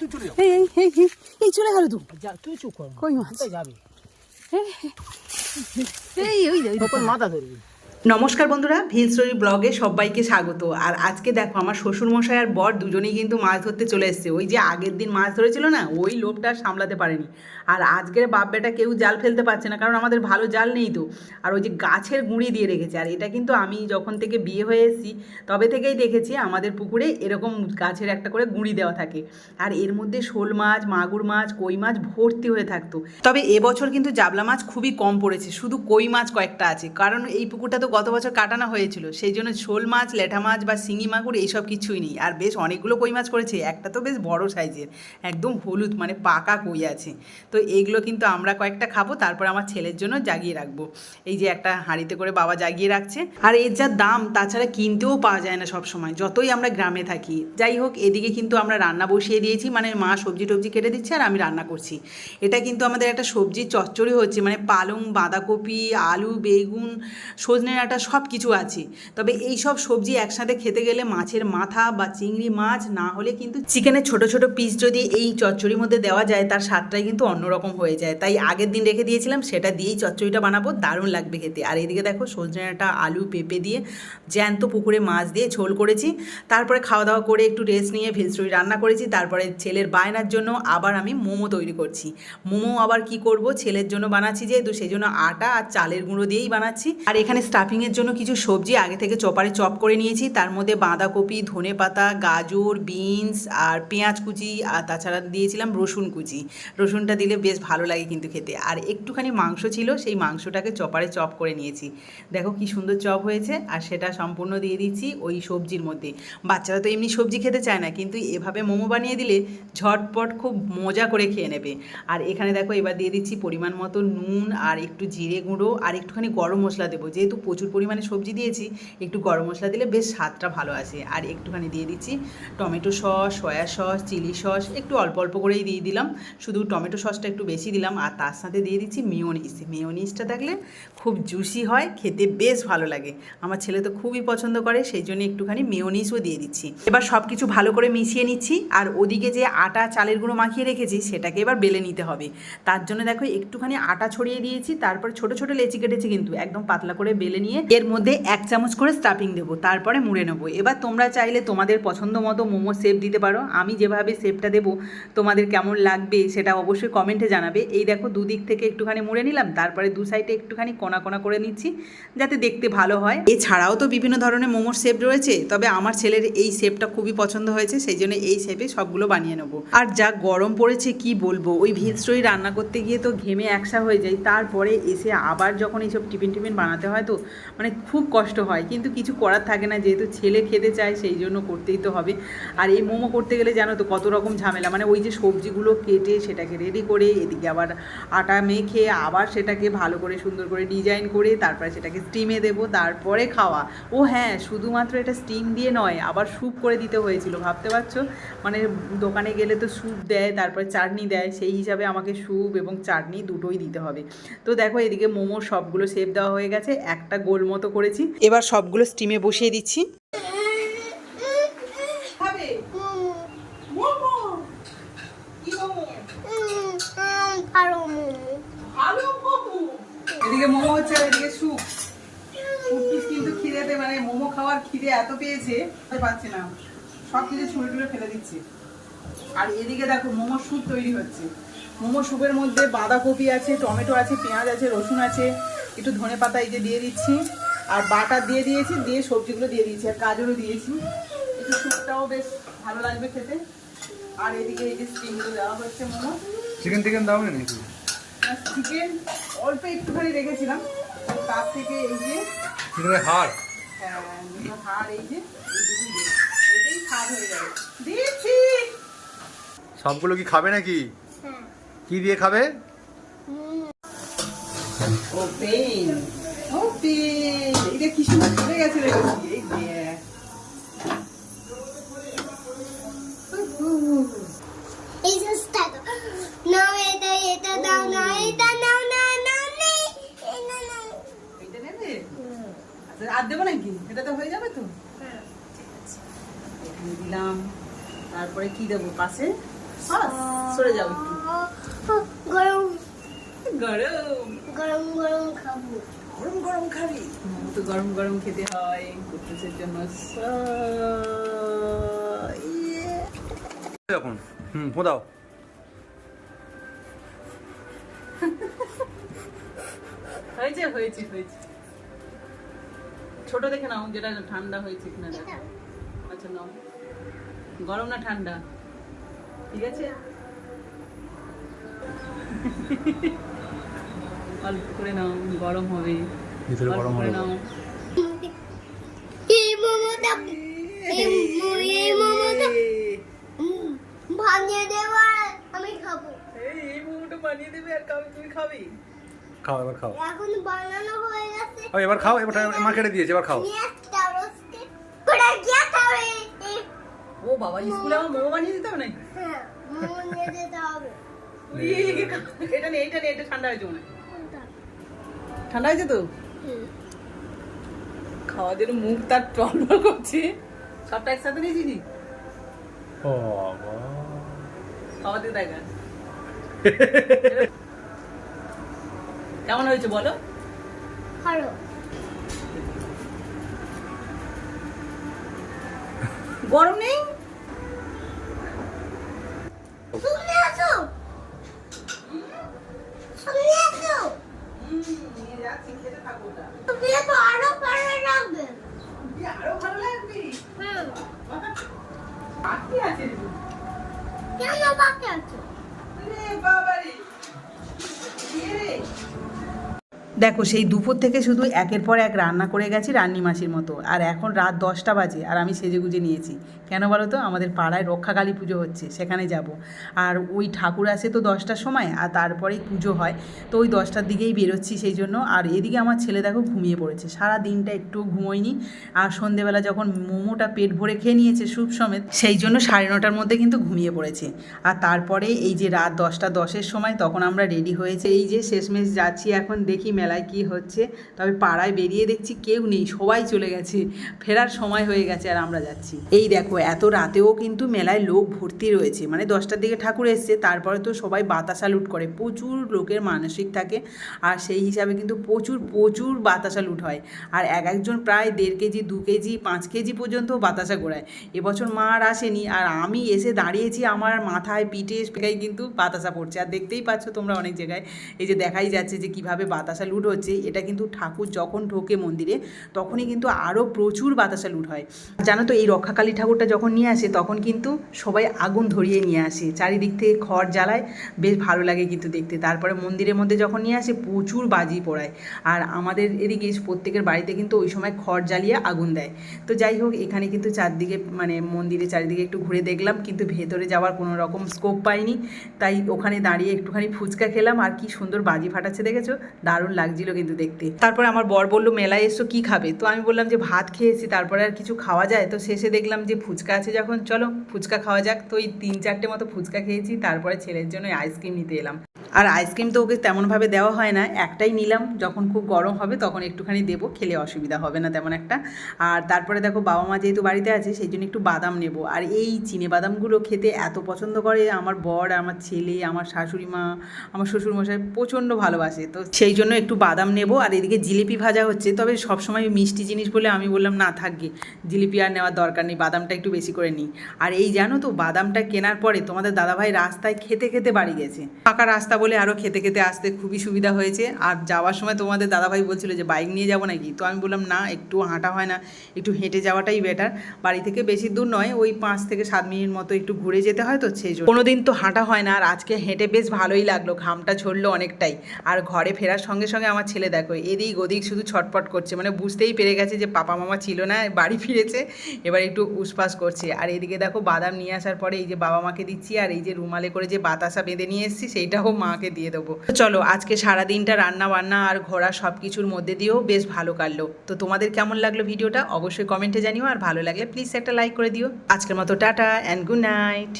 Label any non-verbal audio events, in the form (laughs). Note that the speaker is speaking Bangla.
তুই চলে যাও এই এই এই এই, এই চলে গেল তো যা তুই চুপ কর কই মাছ? যাবি এই ওই ওই মাথা ধরবি নমস্কার বন্ধুরা ভিল স্টোরি ব্লগে সবাইকে স্বাগত। আর আজকে দেখো, আমার শ্বশুর মশাই আর বর দুজনেই কিন্তু মাছ ধরতে চলে এসেছে। ওই যে আগের দিন মাছ ধরেছিল না, ওই লোভটা সামলাতে পারেনি। আর আজকের বাপ বেটা কেউ জাল ফেলতে পারছে না, কারণ আমাদের ভালো জাল নেই তো। আর ওই যে গাছের গুঁড়ি দিয়ে রেখেছে। আর এটা কিন্তু আমি যখন থেকে বিয়ে হয়ে এসেছি, তবে থেকেই দেখেছি আমাদের পুকুরে এরকম গাছের একটা করে গুঁড়ি দেওয়া থাকে। আর এর মধ্যে শোল মাছ, মাগুর মাছ, কই মাছ ভর্তি হয়ে থাকতো। তবে এবছর কিন্তু জাবলা মাছ খুবই কম পড়েছে, শুধু কই মাছ কয়েকটা আছে। কারণ এই পুকুরটা তো গত বছর কাটানো হয়েছিল। সেই জন্য শোল মাছ, লেঠা মাছ বা শিঙি মাগুর এইসব কিছুই নেই। আর বেশ অনেকগুলো কই মাছ করেছে, একটা তো বেশ বড় সাইজের, একদম হলুদ মানে পাকা কই আছে। তো এইগুলো কিন্তু আমরা কয়েকটা খাব, তারপর আমার ছেলের জন্য জাগিয়ে রাখব। এই যে একটা হাঁড়িতে করে বাবা জাগিয়ে রাখছে। আর এর যা দাম, তাছাড়া কিনতেও পাওয়া যায় না সব সময় যতই আমরা গ্রামে থাকি। যাই হোক, এদিকে কিন্তু আমরা রান্না বসিয়ে দিয়েছি মানে মা সবজি টবজি কেটে দিচ্ছে আর আমি রান্না করছি। এটা কিন্তু আমাদের একটা সবজির চচ্চড়ি হচ্ছে মানে পালং, বাঁধাকপি, আলু, বেগুন, সজনে ডাঁটা সব কিছু আছে। তবে এই সব সবজি একসাথে খেতে গেলে মাছের মাথা বা চিংড়ি মাছ না হলে কিন্তু চিকেনের ছোট ছোট পিস যদি এই চচ্চড়ির মধ্যে দেওয়া যায়, তার স্বাদটাই কিন্তু অন্যরকম হয়ে যায়। তাই আগের দিন রেখে দিয়েছিলাম, সেটা দিয়েই চচ্চড়িটা বানাবো। দারুণ লাগবে খেতে। আর এদিকে দেখো সজনে ডাঁটা আলু পেঁপে দিয়ে জ্যান্ত পুকুরে মাছ দিয়ে ঝোল করেছি। তারপরে খাওয়া দাওয়া করে একটু রেস্ট নিয়ে ভেজটুরি রান্না করেছি। তারপরে ছেলের বায়নার জন্য আবার আমি মোমো তৈরি করছি। মোমো আবার কি করব? ছেলের জন্য বানাচ্ছি যেহেতু সেই জন্য আটা আর চালের গুঁড়ো দিয়েই বানাচ্ছি। আর এখানে স্টাফিংয়ের জন্য কিছু সবজি আগে থেকে চপারে চপ করে নিয়েছি। তার মধ্যে বাঁধাকপি, ধনে পাতা, গাজর বিনস আর পেঁয়াজ কুচি আর তাছাড়া দিয়েছিলাম রসুন কুচি। রসুনটা দিলে বেশ ভালো লাগে কিন্তু খেতে। আর একটুখানি মাংস ছিল, সেই মাংসটাকে চপারে চপ করে নিয়েছি। দেখো কি সুন্দর চপ হয়েছে আর সেটা সম্পূর্ণ দিয়ে দিচ্ছি ওই সবজির মধ্যে। বাচ্চারা তো এমনি সবজি খেতে চায় না, কিন্তু এভাবে মোমো বানিয়ে দিলে ঝটপট খুব মজা করে খেয়ে নেবে। আর এখানে দেখো এবার দিয়ে দিচ্ছি পরিমাণ মতো নুন আর একটু জিরে গুঁড়ো আর একটুখানি গরম মশলা দেবো। যেহেতু প্রচুর পরিমাণে সবজি দিয়েছি, একটু গরম মশলা দিলে বেশ স্বাদটা ভালো আসে। আর একটুখানি দিয়ে দিচ্ছি tomato sauce, soy sauce, chilli sauce, একটু অল্প অল্প করেই দিয়ে দিলাম। শুধু টমেটো সসটা একটু বেশি দিলাম আর তার সাথে দিয়ে দিচ্ছি মিওনিস মিওনিসটা থাকলে খুব জুসি হয়, খেতে বেশ ভালো লাগে। আমার ছেলে তো খুবই পছন্দ করে, সেই জন্য একটুখানি মেয়োনিজও দিয়ে দিচ্ছি। এবার সব কিছু ভালো করে মিশিয়ে নিচ্ছি আর ওদিকে যে আটা, চালের গুঁড়ো মাখিয়ে রেখেছি সেটাকে এবার বেলে নিতে হবে। তার জন্য দেখো একটুখানি আটা ছড়িয়ে দিয়েছি, তারপর ছোট ছোট লেচি কেটেছি কিন্তু, একদম পাতলা করে বেলে নিয়ে এর মধ্যে এক চামচ করে স্টাফিং দেবো, তারপরে মুড়ে নেব। এবার তোমরা চাইলে তোমাদের পছন্দ মতো মোমো শেপ দিতে পারো। আমি যেভাবে শেপটা দেবো, তোমাদের কেমন লাগবে সেটা অবশ্যই কমেন্টে জানাবে। এই দেখো দুদিক থেকে একটুখানি মুড়ে নিলাম, তারপরে দু সাইডে একটুখানি কোনা কোনা করে নিচ্ছি, যাতে দেখতে ভালো হয়। এছাড়াও তো বিভিন্ন ধরনের মোমোর শেপ রয়েছে, তবে আমার ছেলের এই শেপটা খুবই পছন্দ হয়েছে, সেই জন্য এই শেপে সবগুলো বানিয়ে নেব। আর যা গরম পড়েছে, কি বলব? ওই ভেজ স্টোরি রান্না করতে গিয়ে তো ঘেমে একসা হয়ে যায় তারপরে এসে আবার যখন এইসব টিফিন টিফিন বানাতে হয় তো মানে খুব কষ্ট হয়। কিন্তু কিছু করার থাকে না, যেহেতু ছেলে খেতে চায় সেই জন্য করতেই তো হবে। আর এই মোমো করতে গেলে জানো তো কত রকম ঝামেলা। মানে ওই যে সবজিগুলো কেটে সেটাকে রেডি করে, এদিকে আবার আটা মেখে আবার সেটাকে ভালো করে সুন্দর করে ডিজাইন করে তারপরে সেটাকে স্টিমে দেবো, তারপরে খাওয়া। ও হ্যাঁ শুধুমাত্র এটা স্টিম দিয়ে নয়, আবার স্যুপ করে দিতে হয়েছিল, ভাবতে পারছ? মানে দোকানে গেলে তো স্যুপ দেয়, তারপরে চাটনি দেয়, সেই হিসাবে আমাকে স্যুপ এবং চাটনি দুটোই দিতে হবে। তো দেখো এদিকে মোমোর সবগুলো শেপ দেওয়া হয়ে গেছে, একটা গোল মতো করেছি। এবার সবগুলো স্টিমে বসিয়ে দিচ্ছি। এদিকে মোমো হচ্ছে এদিকে স্যুপ। কিন্তু খিদেতে মানে মোমো খাওয়ার খিদে এত পেয়েছে না। সব কিছু ফেলে দিচ্ছে। আর এদিকে দেখো মোমো স্যুপ তৈরি হচ্ছে। মোমো স্যুপের মধ্যে বাঁধাকপি আছে, টমেটো আছে, পেঁয়াজ আছে, রসুন আছে। একটু ধনে পাতা এই যে দিয়ে দিচ্ছি আর বাটার দিয়ে দিয়েছি দিয়ে সবজিগুলো দিয়ে দিয়েছি আর গাজরও দিয়েছি। একটু স্যুপটাও বেশ ভালো লাগবে খেতে। আর এদিকে এই যে স্টিমগুলো দেওয়া হচ্ছে মোমো চিকেন টিকেন দাও না নাকি? চিকেন অল্প একটুখানি রেখেছিলাম। তার থেকে এই যে হাড়। হ্যাঁ, হাড় এই যে এই এটাই স্বাদ হয়ে যাবে। দিচ্ছি! সবগুলো কি খাবে নাকি? কি দিয়ে খাবে? ও পেন ও পেন এটা কি সুন্দর পড়ে গেছে রে আচ্ছা আর দেবো নাকি এটা তো হয়ে যাবে তো এখানে দিলাম তারপরে কি দেবো পাশে সরে একটু গরম গরম। গরম গরম খাব। গরম গরম খাবি। তো গরম গরম খেতে হয়। কুটুসের জন্য ইয়ে। হুম ফোঁদাও। হয়েছে হয়েছে হয়েছে। ছোট দেখে নাও যেটা ঠান্ডা হয়েছে কিনা দেখো। আচ্ছা নাও। গরম না ঠান্ডা? ঠিক আছে? (laughs) অল্প করে নাও গরম হবে ভিতরে গরম করে হবে। নাও এই মোমোটা এই মো- এই মোমোটা ভাঙিয়ে দেওয়ার আমি খাব এই এই মোমোটা বানিয়ে দেবে আর খাবে তুমি খাবে খাও এবার খাও এখন বানানো হয়ে গেছে এবার খাও এবার মা কেটে দিয়েছে এবার খাও ও বাবা স্কুলে আমার মোমো বানিয়ে দিতে হবে নাকি হ্যাঁ মোমো নিয়ে যেতে হবে এটা নেই এটা নেই এটা ঠান্ডা হয়েছে মনে হয়। কোনটা? ঠান্ডা হয়েছে তো? খাওয়া জন্য মুখ তার টলমল করছে। সবটা একসাথে নিয়েছি ও খাওয়া দিয়ে দেখা কেমন হয়েছে বলো? ভালো। গরম নেই সামনে আসো সামনে আসো তুমি তো আরও ভালো লাগবে আরও ভালো লাগবে হুম আছে কেন বাকি আছো? রে দেখো, সেই দুপুর থেকে শুধু একের পর এক রান্না করে গেছি রান্নি মাসির মতো। আর এখন রাত দশটা বাজে আর আমি সেজে গুজে নিয়েছি। কেন বলো তো? আমাদের পাড়ায় রক্ষাকালী পুজো হচ্ছে, সেখানে যাব। আর ওই ঠাকুর আসে তো দশটার সময় আর তারপরেই পুজো হয়। তো ওই দশটার দিকেই বেরোচ্ছি সেই জন্য। আর এদিকে আমার ছেলে দেখো ঘুমিয়ে পড়েছে। সারা দিনটা একটু ঘুমোয়নি। আর সন্ধেবেলা যখন মোমোটা পেট ভরে খেয়ে নিয়েছে স্যুপ সমেত, সেই জন্য সাড়ে নটার মধ্যে কিন্তু ঘুমিয়ে পড়েছে। আর তারপরে এই যে রাত দশটা দশের সময় তখন আমরা রেডি হয়েছে। এই যে শেষমেশ যাচ্ছি, এখন দেখি মেলায় কি হচ্ছে, তবে পাড়ায় বেরিয়ে দেখছি কেউ নেই, সবাই চলে গেছে, ফেরার সময় হয়ে গেছে আর আমরা যাচ্ছি। এই দেখো, এত রাতেও কিন্তু মেলায় লোক ভর্তি রয়েছে মানে দশটার দিকে ঠাকুর এসছে, তারপরে তো সবাই বাতাসা লুট করে, প্রচুর লোকের মানসিক থাকে, আর সেই হিসাবে কিন্তু প্রচুর প্রচুর বাতাসা লুট হয়, আর এক একজন প্রায় দেড় কেজি, দু কেজি, পাঁচ কেজি পর্যন্ত বাতাসা গোড়ায় এবছর মা আর আসেনি, আর আমি এসে দাঁড়িয়েছি, আমার মাথায় পিঠে কিন্তু বাতাসা পড়ছে, আর দেখতেই পাচ্ছ তোমরা অনেক জায়গায়, এই যে দেখাই যাচ্ছে যে কীভাবে বাতাসা লুট হচ্ছে, এটা কিন্তু ঠাকুর যখন ঢোকে মন্দিরে, তখনই কিন্তু আরও প্রচুর বাতাসা লুট হয়। জানো তো, এই রক্ষাকালী ঠাকুরটা যখন নিয়ে আসে, তখন কিন্তু সবাই আগুন ধরিয়ে নিয়ে আসে। চারিদিক থেকে খড় জ্বালায়, বেশ ভালো লাগে কিন্তু দেখতে। তারপরে মন্দিরের মধ্যে যখন নিয়ে আসে, প্রচুর বাজি পড়ায়। আর আমাদের এদিকে প্রত্যেকের বাড়িতে কিন্তু ওই সময় খড় জ্বালিয়ে আগুন দেয়। তো যাই হোক, এখানে কিন্তু চারদিকে মানে মন্দিরে চারিদিকে একটু ঘুরে দেখলাম, কিন্তু ভেতরে যাওয়ার কোনো রকম স্কোপ পাইনি। তাই ওখানে দাঁড়িয়ে একটুখানি ফুচকা খেলাম, আর কি সুন্দর বাজি ফাটাচ্ছে দেখেছ? দারুণ লাগছিল কিন্তু দেখতে। তারপর আমার বর বলল, মেলায় এসো, কি খাবে? তো আমি বললাম যে, ভাত খেয়েছি, তারপরে আর কিছু খাওয়া যায়? তো শেষে দেখলাম যে, ফুচকা আছে যখন, চলো, ফুচকা খাওয়া যাক। তো ওই তিন চারটে মতো ফুচকা খেয়েছি, তারপরে ছেলের জন্য আইসক্রিম নিতে এলাম। আর আইসক্রিম তো ওকে তেমনভাবে দেওয়া হয় না, একটাই নিলাম, যখন খুব গরম হবে তখন একটুখানি দেবো, খেলে অসুবিধা হবে না তেমন একটা। আর তারপরে দেখো বাবা মা যেহেতু বাড়িতে আছে, সেই জন্য একটু বাদাম নেব। আর এই চিনে বাদামগুলো খেতে এত পছন্দ করে, আমার বর, আমার ছেলে, আমার শাশুড়ি মা, আমার শ্বশুরমশাই প্রচণ্ড ভালোবাসে। তো সেই জন্য একটু বাদাম নেব, আর এদিকে জিলিপি ভাজা হচ্ছে, তবে সবসময় মিষ্টি জিনিস বলে আমি বললাম, না থাকবে জিলিপি আর নেওয়ার দরকার নেই, বাদামটা একটু বেশি করে নিই। আর এই জানো তো, বাদামটা কেনার পরে তোমাদের দাদাভাই রাস্তায় খেতে খেতে বাড়ি গেছে। ফাঁকা রাস্তা বলে আরও খেতে খেতে আসতে খুবই সুবিধা হয়েছে। আর যাওয়ার সময় তোমাদের দাদাভাই বলছিল যে, বাইক নিয়ে যাব নাকি? তো আমি বললাম, না, একটু হাঁটা হয় না, একটু হেঁটে যাওয়াটাই বেটার বাড়ি থেকে বেশি দূর নয়, ওই পাঁচ থেকে সাত মিনিট মতো একটু ঘুরে যেতে হয় তো সেই জন্য। কোনোদিন তো হাঁটা হয় না, আর আজকে হেঁটে বেশ ভালোই লাগল, ঘামটা ঝরলো অনেকটাই। আর ঘরে ফেরার সঙ্গে সঙ্গে আমার ছেলে দেখো, এদিক ওদিক শুধু ছটপট করছে মানে বুঝতেই পেরে গেছে যে, পাপা মামা ছিল না, বাড়ি ফিরেছে, এবার একটু উসপাস করছে। আর এদিকে দেখো বাদাম নিয়ে আসার পরে এই যে বাবা মাকে দিচ্ছি, আর এই যে রুমালে করে যে বাতাসা বেঁধে নিয়ে এসেছি, সেইটাও মাকে দিয়ে দেবো। চলো, আজকে সারা দিনটা রান্না বান্না আর ঘোরা সব কিছুর মধ্যে দিয়েও বেশ ভালো কাটলো। তো তোমাদের কেমন লাগল ভিডিওটা? অবশ্যই কমেন্টে জানিও, আর ভালো লাগলে প্লিজ একটা লাইক করে দিও। আজকের মতো টাটা অ্যান্ড গুড নাইট